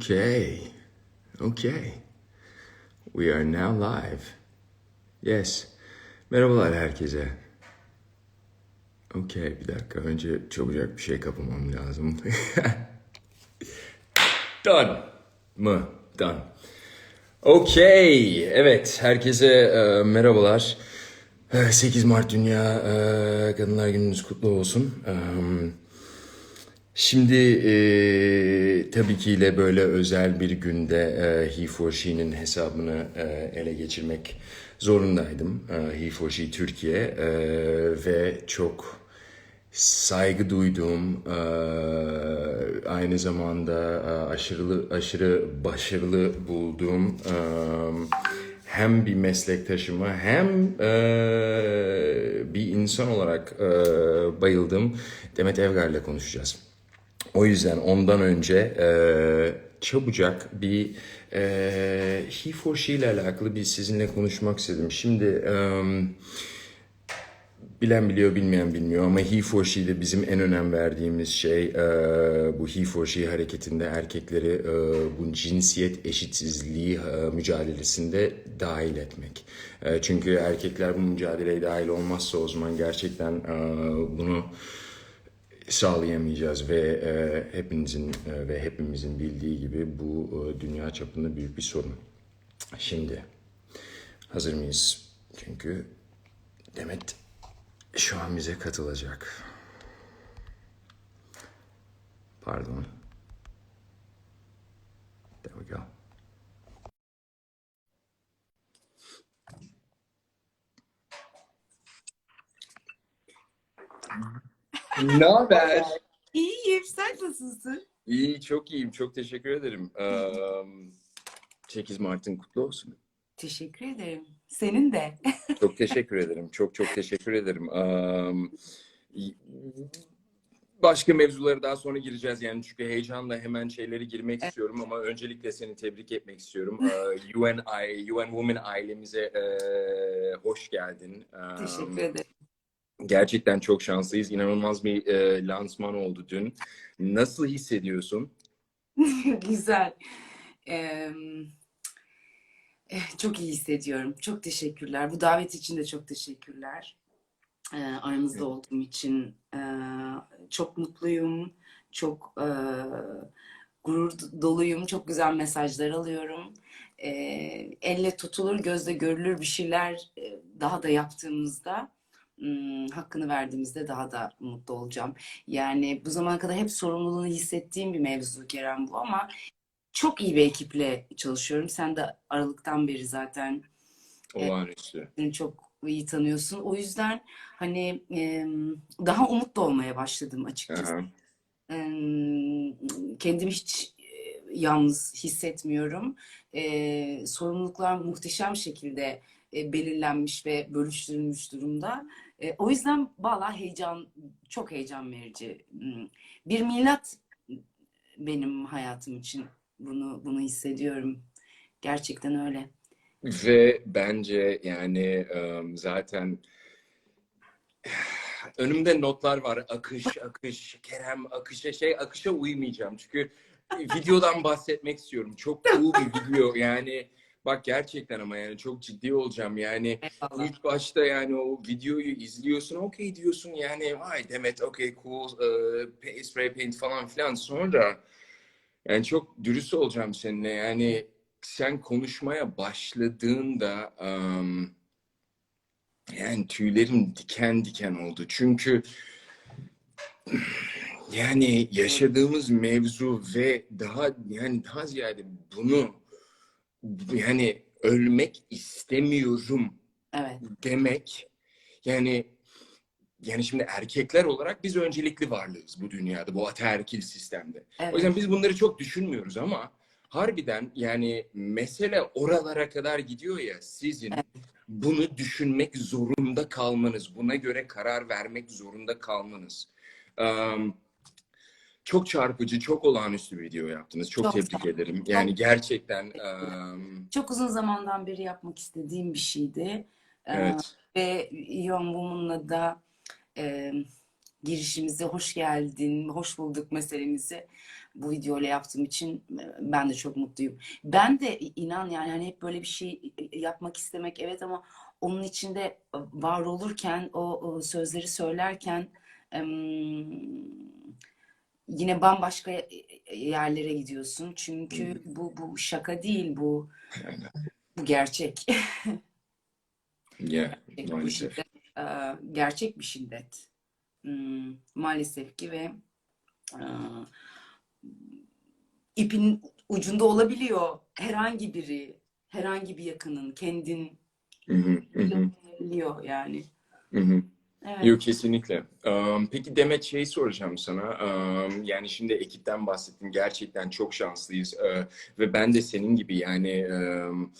Okay. Okay. We are now live. Yes. Merhabalar herkese. Okay, bir dakika. Önce çabucak bir şey kapamam lazım. Done. Mı? Done. Okay. Evet, herkese e, merhabalar. E, 8 Mart Dünya e, Kadınlar Gününüz kutlu olsun. E, Şimdi e, tabii ki ile böyle özel bir günde e, he for she'nin hesabını e, ele geçirmek zorundaydım. E, he for she Türkiye e, ve çok saygı duyduğum e, aynı zamanda e, aşırı aşırı başarılı bulduğum e, hem bir meslektaşıma hem e, bir insan olarak e, bayıldım Demet Evgar'la konuşacağız. O yüzden ondan önce e, çabucak bir e, he for she ile alakalı bir sizinle konuşmak istedim. Şimdi e, bilen biliyor bilmeyen bilmiyor ama he for she'de bizim en önem verdiğimiz şey e, bu he for she hareketinde erkekleri e, bu cinsiyet eşitsizliği e, mücadelesinde dahil etmek. E, çünkü erkekler bu mücadeleye dahil olmazsa o zaman gerçekten e, bunu sağlayamayacağız ve e, hepinizin e, ve hepimizin bildiği gibi bu e, dünya çapında büyük bir sorun. Şimdi hazır mıyız? Çünkü Demet şu an bize katılacak. Pardon. There we go. Ne haber? İyiyim, sen nasılsın? İyi, çok iyiyim. Çok teşekkür ederim. Ee, 8 Mart'ın kutlu olsun. Teşekkür ederim. Senin de. Çok teşekkür ederim. Çok çok teşekkür ederim. Ee, başka mevzulara daha sonra gireceğiz yani çünkü heyecanla hemen şeyleri girmek istiyorum ama öncelikle seni tebrik etmek istiyorum. UN, UN Women ailemize hoş geldin. Teşekkür ederim. Gerçekten çok şanslıyız. İnanılmaz bir e, lansman oldu dün. Nasıl hissediyorsun? Güzel. Ee, çok iyi hissediyorum. Çok teşekkürler. Bu davet için de çok teşekkürler. Ee, aranızda olduğum için e, çok mutluyum. Çok e, gurur doluyum. Çok güzel mesajlar alıyorum. Ee, elle tutulur, gözle görülür bir şeyler e, daha da yaptığımızda hakkını verdiğimizde daha da mutlu olacağım. Yani bu zamana kadar hep sorumluluğunu hissettiğim bir mevzu Kerem bu ama çok iyi bir ekiple çalışıyorum. Sen de Aralık'tan beri zaten Olağanüstü. beni çok iyi tanıyorsun. O yüzden hani daha umutlu olmaya başladım açıkçası. Aha. Kendimi hiç e, yalnız hissetmiyorum. E, sorumluluklar muhteşem şekilde e, belirlenmiş ve bölüştürülmüş durumda. E, o yüzden valla heyecan, çok heyecan verici. Hmm, Bir milat benim hayatım için bunu bunu hissediyorum. Gerçekten öyle. Ve bence yani zaten önümde notlar var. Akış, akış, Kerem, akışa şey, akışa uymayacağım. Çünkü videodan bahsetmek istiyorum. Çok cool bir video. Yani bak gerçekten ama yani çok ciddi olacağım. Yani Eyvallah. ilk başta yani o videoyu izliyorsun. Okey diyorsun yani vay Demet okey cool e, spray paint falan filan. Sonra yani çok dürüst olacağım seninle. Yani sen konuşmaya başladığında ım, yani tüylerim diken diken oldu. Çünkü yani yaşadığımız mevzu ve daha yani daha ziyade bunu yani ölmek istemiyorum Evet. demek yani yani şimdi erkekler olarak biz öncelikli varlığız bu dünyada, bu ataerkil sistemde. O Evet. yüzden biz bunları çok düşünmüyoruz ama harbiden yani mesele oralara kadar gidiyor ya sizin bunu düşünmek zorunda kalmanız, buna göre karar vermek zorunda kalmanız. Um, çok çarpıcı, çok olağanüstü bir video yaptınız. Çok, Çok tebrik ol. ederim. Yani gerçekten um, Çok uzun zamandan beri yapmak istediğim bir şeydi. Ee, evet. Ve Young Woman'la da e, girişimize hoş geldin, hoş bulduk meselemizi bu videoyla yaptığım için ben de çok mutluyum. Ben de inan yani hani hep böyle bir şey yapmak istemek evet ama onun içinde var olurken o, o sözleri söylerken em, yine bambaşka yerlere gidiyorsun. Çünkü bu bu şaka değil bu bu gerçek. Yeah, Bu maalesef. şiddet, e, gerçek bir şiddet. Hmm, Maalesef ki ve e, ipin ucunda olabiliyor herhangi biri, herhangi bir yakının, kendin biliyor yani. hı hı. Evet. Yok kesinlikle. Um, peki Demet şey soracağım sana. Um, yani şimdi ekipten bahsettin. Gerçekten çok şanslıyız. Uh, ve ben de senin gibi yani um,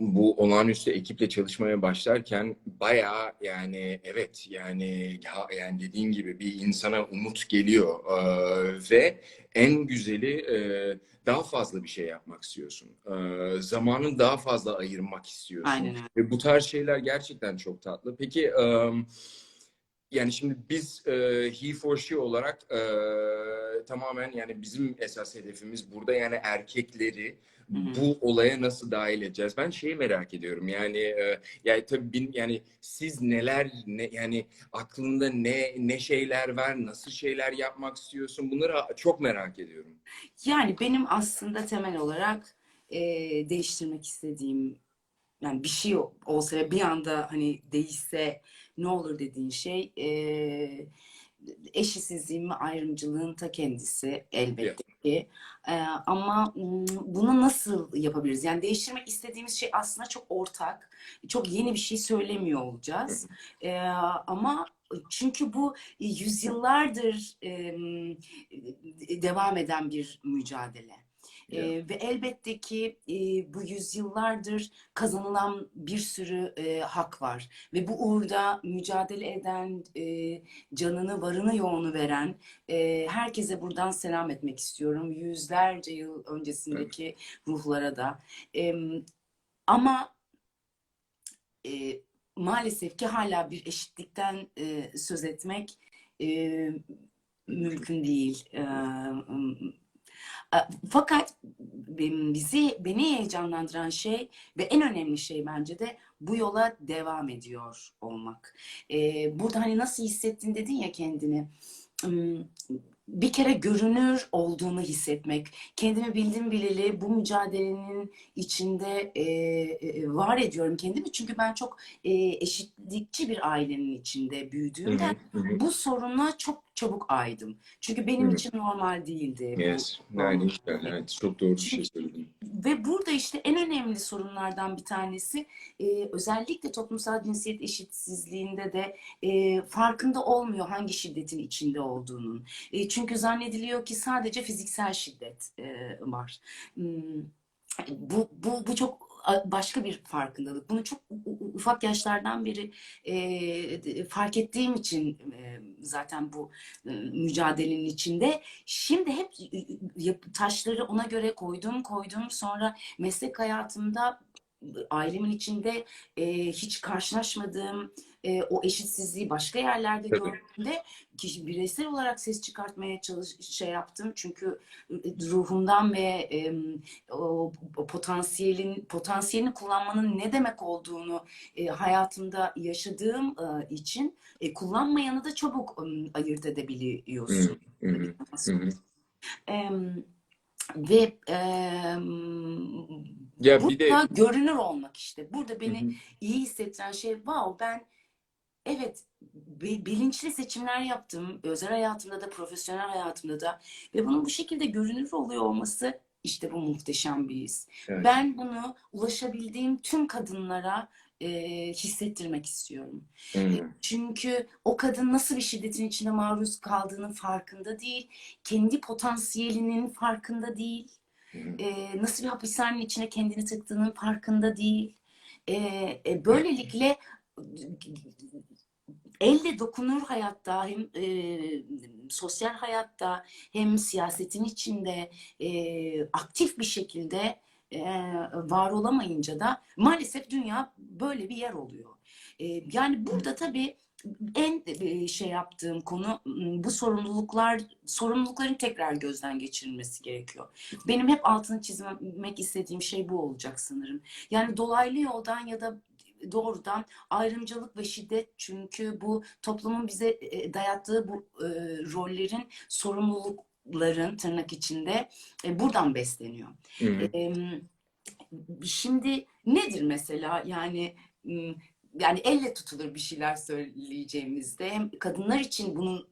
bu olağanüstü ekiple çalışmaya başlarken bayağı yani evet yani ha- yani dediğin gibi bir insana umut geliyor Uh, ve en güzeli uh, daha fazla bir şey yapmak istiyorsun. Uh, zamanını daha fazla ayırmak istiyorsun. Aynen. Ve bu tarz şeyler gerçekten çok tatlı. Peki um, yani şimdi biz e, he for she olarak e, tamamen yani bizim esas hedefimiz burada yani erkekleri. Bu olaya nasıl dahil edeceğiz? Ben şeyi merak ediyorum yani e, yani tabii bin, yani siz neler ne yani aklında ne ne şeyler var nasıl şeyler yapmak istiyorsun bunları çok merak ediyorum. Yani benim aslında temel olarak e, değiştirmek istediğim yani bir şey olsa ve bir anda hani değişse ne olur dediğin şey e, eşitsizliğin ve ayrımcılığın ta kendisi elbette ki. E, ama bunu nasıl yapabiliriz? Yani değiştirmek istediğimiz şey aslında çok ortak. Çok yeni bir şey söylemiyor olacağız. E, ama çünkü bu yüzyıllardır e, devam eden bir mücadele. Ee, ve elbette ki e, bu yüzyıllardır kazanılan bir sürü e, hak var. Ve bu uğurda mücadele eden, e, canını, varını, yoğunu veren e, herkese buradan selam etmek istiyorum. Yüzlerce yıl öncesindeki ruhlara da. E, ama e, maalesef ki hala bir eşitlikten e, söz etmek e, mümkün değil. E, Fakat benim- bizi beni heyecanlandıran şey ve en önemli şey bence de bu yola devam ediyor olmak. Ee, burada hani nasıl hissettin dedin ya kendini. Hmm, Bir kere görünür olduğunu hissetmek, kendimi bildim bileli bu mücadelenin içinde e, e, var ediyorum kendimi. Çünkü ben çok e, eşitlikçi bir ailenin içinde büyüdüğümden bu soruna çok çabuk aydım. Çünkü benim Hı. için normal değildi. Yes. Yani işte, evet çok doğru bir şey söyledin. ve burada işte en önemli sorunlardan bir tanesi e, özellikle toplumsal cinsiyet eşitsizliğinde de e, farkında olmuyor hangi şiddetin içinde olduğunun. E, çünkü zannediliyor ki sadece fiziksel şiddet e, var. Hmm, Bu, bu, bu çok başka bir farkındalık. Bunu çok ufak yaşlardan beri e, fark ettiğim için e, zaten bu e, mücadelenin içinde. Şimdi hep taşları ona göre koydum koydum. Sonra meslek hayatımda ailemin içinde e, hiç karşılaşmadığım e, o eşitsizliği başka yerlerde Tabii. gördüğümde kişi bireysel olarak ses çıkartmaya çalış şey yaptım. Çünkü e, ruhumdan ve e, o, potansiyelin potansiyelini kullanmanın ne demek olduğunu e, hayatımda yaşadığım e, için e, kullanmayanı da çabuk e, ayırt edebiliyorsun. hı, hı hı, hı hı. Em, ve em, Ya bir de burada görünür olmak işte. Burada Hı beni hı. iyi hissettiren şey wow ben evet bi- bilinçli seçimler yaptım. Özel hayatımda da profesyonel hayatımda da ve bunun bu şekilde görünür oluyor olması işte bu muhteşem bir his. Evet. Ben bunu ulaşabildiğim tüm kadınlara e, hissettirmek istiyorum. Hı hı. Çünkü o kadın nasıl bir şiddetin içinde maruz kaldığının farkında değil, kendi potansiyelinin farkında değil, Hı hı. E, nasıl bir hapishanenin içine kendini tıktığının farkında değil. E, e, böylelikle elle dokunur hayatta hem e, sosyal hayatta hem siyasetin içinde e, aktif bir şekilde e, var olamayınca da maalesef dünya böyle bir yer oluyor. E, yani burada tabii en e, şey yaptığım konu bu sorumluluklar sorumlulukların tekrar gözden geçirilmesi gerekiyor. Benim hep altını çizmek istediğim şey bu olacak sanırım. Yani dolaylı yoldan ya da doğrudan ayrımcılık ve şiddet çünkü bu toplumun bize e, dayattığı bu e, rollerin sorumlulukların tırnak içinde e, buradan besleniyor. Hı hı. Em, Şimdi nedir mesela yani yani elle tutulur bir şeyler söyleyeceğimizde hem kadınlar için bunun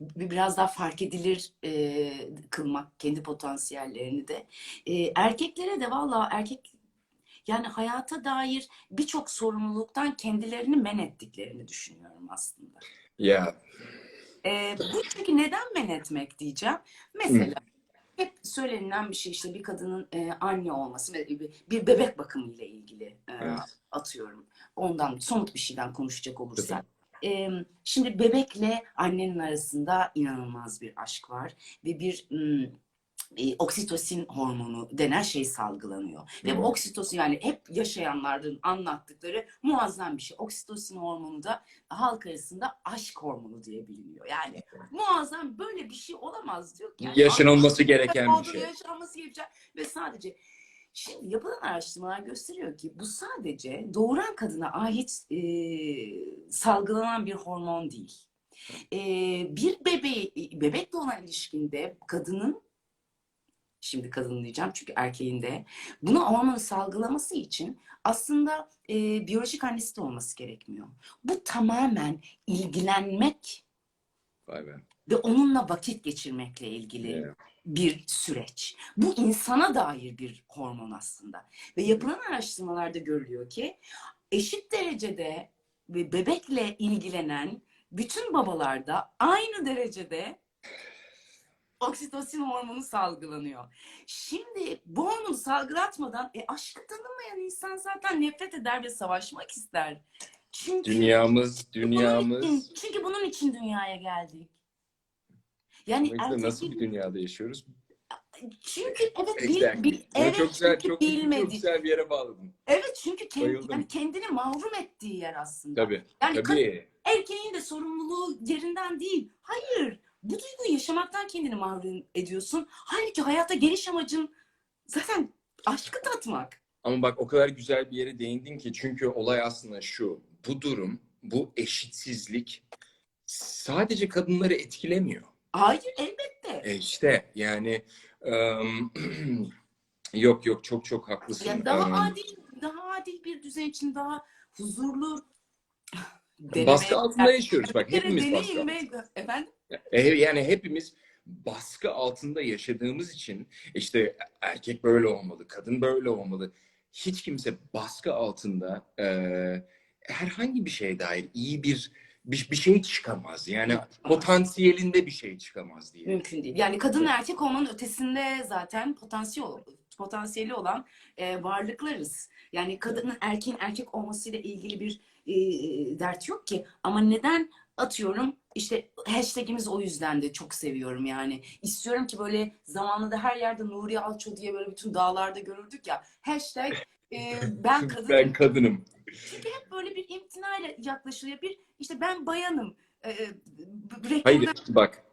bi- biraz daha fark edilir e, kılmak kendi potansiyellerini de E, erkeklere de valla erkek yani hayata dair birçok sorumluluktan kendilerini men ettiklerini düşünüyorum aslında. Ya E, bu çünkü neden men etmek diyeceğim. Mesela hep söylenilen bir şey işte bir kadının e, anne olması ve bir, bir bebek bakımı ile ilgili e, Evet. atıyorum. Ondan somut bir şeyden konuşacak olursak. E, şimdi bebekle annenin arasında inanılmaz bir aşk var ve bir mm, e, oksitosin hormonu denen şey salgılanıyor. Ve bu Hı. oksitosin yani hep yaşayanların anlattıkları muazzam bir şey. Oksitosin hormonu da halk arasında aşk hormonu diye biliniyor. Yani muazzam böyle bir şey olamaz diyor ki. Yani yaşanılması gereken bir şey. yaşanması gereken ve sadece şimdi yapılan araştırmalar gösteriyor ki bu sadece doğuran kadına ait e, salgılanan bir hormon değil. E, bir bebeği, bebekle olan ilişkinde kadının şimdi kadın diyeceğim çünkü erkeğin de bunu hormonu salgılaması için aslında e, biyolojik annesi de olması gerekmiyor. Bu tamamen ilgilenmek Vay be. ve onunla vakit geçirmekle ilgili Yeah. bir süreç. Bu insana dair bir hormon aslında. Ve yapılan araştırmalarda görülüyor ki eşit derecede ve bebekle ilgilenen bütün babalarda aynı derecede oksitosin hormonu salgılanıyor. Şimdi bu hormonu salgılatmadan e, aşkı tanımayan insan zaten nefret eder ve savaşmak ister. Çünkü Dünyamız, bunun dünyamız. için, çünkü bunun için dünyaya geldik. Yani Dolayısıyla nasıl bir dünyada yaşıyoruz? çünkü evet bil, Exactly. bil, evet çok güzel, çünkü çok, çok bilmedi. güzel bir yere bağladın. Evet çünkü kendi, yani kendini mahrum ettiği yer aslında. Tabii, Yani tabii. erkeğin de sorumluluğu yerinden değil. Hayır. Bu duyguyu yaşamaktan kendini mahrum ediyorsun. Halbuki hayatta geliş amacın zaten aşkı tatmak. Ama bak o kadar güzel bir yere değindin ki çünkü olay aslında şu. Bu durum, bu eşitsizlik sadece kadınları etkilemiyor. Hayır elbette. E işte yani ım, yok yok çok çok haklısın. Yani daha Im, adil, daha adil bir düzen için daha huzurlu deneme- baskı altında yaşıyoruz bak hepimiz baskı ve- Efendim? E, Yani hepimiz baskı altında yaşadığımız için işte erkek böyle olmalı, kadın böyle olmalı. Hiç kimse baskı altında e, herhangi bir şeye dair iyi bir bir, bir şey çıkamaz. Yani potansiyelinde bir şey çıkamaz diye. Mümkün değil. Yani kadın ve erkek olmanın ötesinde zaten potansiyel potansiyeli olan e, varlıklarız. Yani kadının erkeğin erkek olmasıyla ilgili bir e, dert yok ki. Ama neden atıyorum işte hashtagimiz o yüzden de çok seviyorum yani. İstiyorum ki böyle zamanında her yerde Nuri Alço diye böyle bütün dağlarda görürdük ya. Hashtag e, ben kadınım. Ben kadınım. Çünkü hep böyle bir imtinayla yaklaşılıyor. Bir işte ben bayanım. E, e, reklamda- Hayır bak.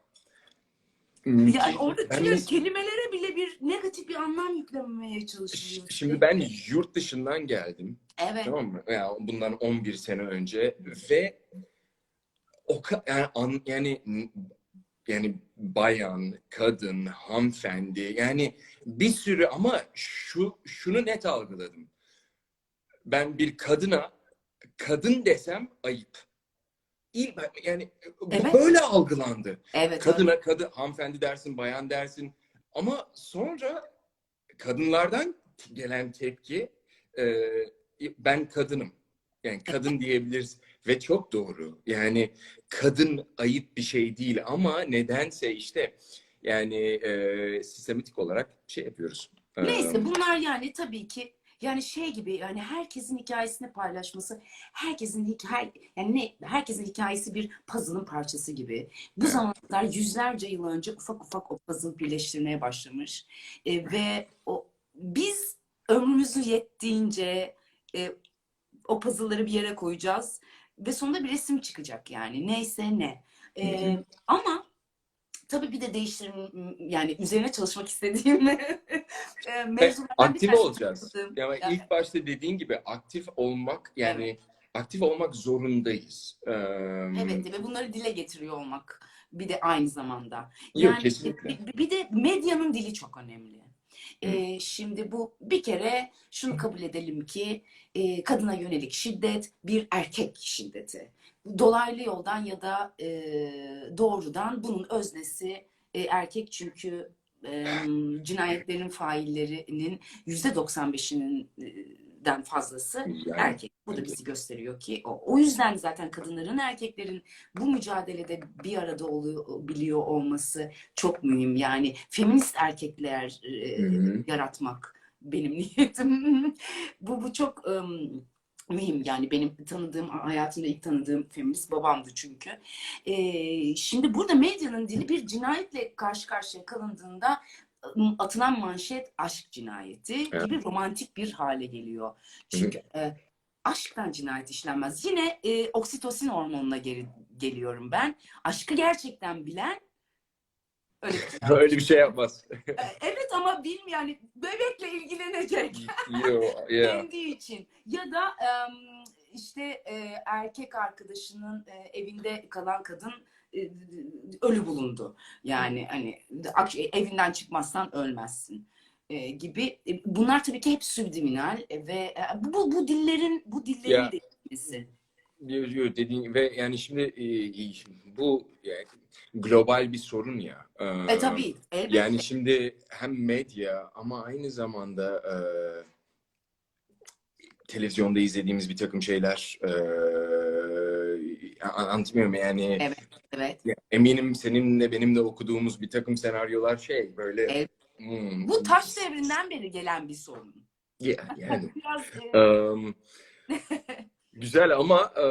yani orada Ben kelimelere bile bir negatif bir anlam yüklemeye çalışılıyor. Şimdi ben yurt dışından geldim. Evet. Tamam mı? Ya bundan 11 sene önce ve o yani, an- yani yani bayan, kadın, hanımefendi yani bir sürü ama şu şunu net algıladım. Ben bir kadına kadın desem ayıp. İlk yani Evet. böyle algılandı. Evet. Kadına kadın hanımefendi dersin, bayan dersin. Ama sonra kadınlardan gelen tepki e, ben kadınım. Yani kadın diyebiliriz ve çok doğru. Yani kadın ayıp bir şey değil ama nedense işte yani e, sistematik olarak şey yapıyoruz. Neyse bunlar yani tabii ki yani şey gibi yani herkesin hikayesini paylaşması, herkesin hikaye yani ne herkesin hikayesi bir puzzle'ın parçası gibi. Bu kadar yüzlerce yıl önce ufak ufak o puzzle birleştirmeye başlamış. E, ve o biz ömrümüzü yettiğince e, o puzzle'ları bir yere koyacağız. Ve sonunda bir resim çıkacak yani neyse ne. Ee, hı. ama tabii bir de değiştirim yani üzerine çalışmak istediğim mevzulardan bir Aktif tanesi olacağız. Yani Yani- ilk başta dediğin gibi aktif olmak yani aktif olmak zorundayız. Ee, Evet ve bunları dile getiriyor olmak bir de aynı zamanda. Yok Yani kesinlikle. bir, bir de medyanın dili çok önemli. Ee, şimdi bu bir kere şunu kabul edelim ki e, kadına yönelik şiddet bir erkek şiddeti. Dolaylı yoldan ya da e, doğrudan bunun öznesi e, erkek çünkü e, cinayetlerin faillerinin yüzde 95'inin den fazlası Yani, erkek. Bu da bizi gösteriyor ki o, o yüzden zaten kadınların erkeklerin bu mücadelede bir arada olabiliyor olması çok mühim. Yani feminist erkekler e, Hı hı. yaratmak benim niyetim. bu bu çok ım, mühim. Yani benim tanıdığım hayatımda ilk tanıdığım feminist babamdı çünkü. E, şimdi burada medyanın dili bir cinayetle karşı karşıya kalındığında atılan manşet aşk cinayeti Evet. gibi romantik bir hale geliyor. Çünkü e, aşktan cinayet işlenmez. Yine e, oksitosin hormonuna geri geliyorum ben. Aşkı gerçekten bilen öyle bir şey. Öyle bir şey yapmaz. E, Evet ama bilmiyorum yani bebekle ilgilenecek Yo, yeah. kendi için. Ya da em, işte e, erkek arkadaşının e, evinde kalan kadın e, ölü bulundu. Yani hani ak- evinden çıkmazsan ölmezsin e, gibi. E, Bunlar tabii ki hep subliminal ve e, bu bu dillerin bu dillerin Ya. değişmesi. Yo, yo, dediğin ve yani şimdi e, bu yani global bir sorun ya. Ee, E tabii elbette. Yani şimdi hem medya ama aynı zamanda e, televizyonda izlediğimiz bir takım şeyler e, an- anlatmıyorum yani Evet. Evet. eminim seninle benim de okuduğumuz bir takım senaryolar şey böyle Evet. hmm, Bu taş devrinden beri gelen bir sorun. ya, yani Biraz Em, güzel ama e,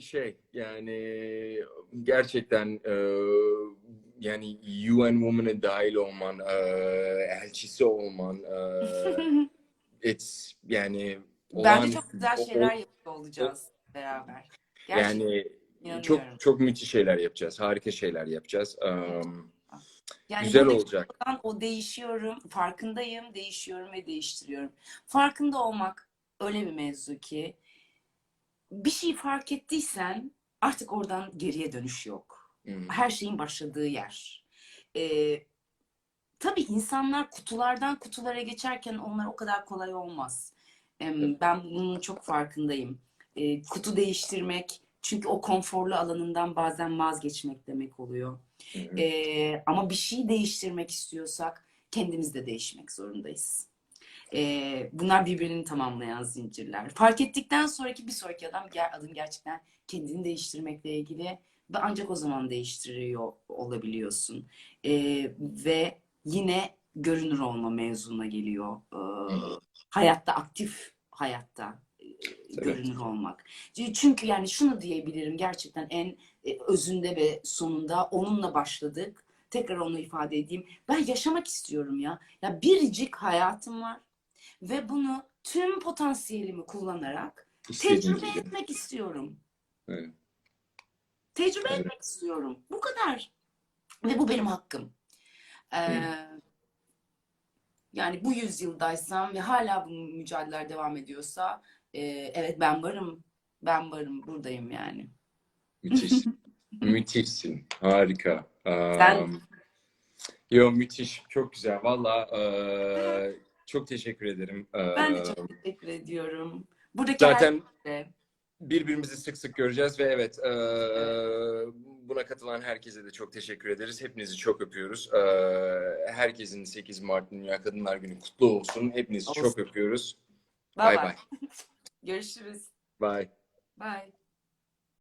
şey yani gerçekten e, yani UN Woman'a dahil olman, e, elçisi olman, e, it's yani bence çok güzel şeyler yapıyor olacağız beraber. Gerçekten yani inanıyorum. çok çok müthiş şeyler yapacağız, harika şeyler yapacağız. Yani güzel olacak. o değişiyorum, farkındayım, değişiyorum ve değiştiriyorum. Farkında olmak öyle bir mevzu ki bir şey fark ettiysen artık oradan geriye dönüş yok. Hmm. Her şeyin başladığı yer. Ee, tabii insanlar kutulardan kutulara geçerken onlar o kadar kolay olmaz. Ben bunun çok farkındayım. Kutu değiştirmek çünkü o konforlu alanından bazen vazgeçmek demek oluyor. Ee, ama bir şey değiştirmek istiyorsak kendimiz de değişmek zorundayız. Bunlar birbirini tamamlayan zincirler. Fark ettikten sonraki bir sonraki adam adım gerçekten kendini değiştirmekle ilgili ve ancak o zaman değiştiriyor olabiliyorsun. Ve yine görünür olma mevzuna geliyor. Ee, hayatta aktif hayatta e, görünür olmak. Çünkü yani şunu diyebilirim gerçekten en e, özünde ve sonunda onunla başladık. Tekrar onu ifade edeyim. Ben yaşamak istiyorum ya. Ya biricik hayatım var ve bunu tüm potansiyelimi kullanarak İstediğin tecrübe gibi. etmek istiyorum. Evet. Tecrübe Evet. etmek istiyorum. Bu kadar. Ve bu benim hakkım. Ee, yani bu yüzyıldaysam ve hala bu mücadeleler devam ediyorsa e, evet ben varım. Ben varım. Buradayım yani. Müthiş. Müthişsin. Harika. Sen- Um, yo müthiş. Çok güzel. Valla eee, çok teşekkür ederim. Ben de çok teşekkür ediyorum. Buradaki zaten herkese. birbirimizi sık sık göreceğiz ve evet eee, buna katılan herkese de çok teşekkür ederiz. Hepinizi çok öpüyoruz. Eee, herkesin 8 Mart Dünya Kadınlar Günü kutlu olsun. Hepinizi Olsun. çok öpüyoruz. Bay bay. Görüşürüz. Bye. Bye.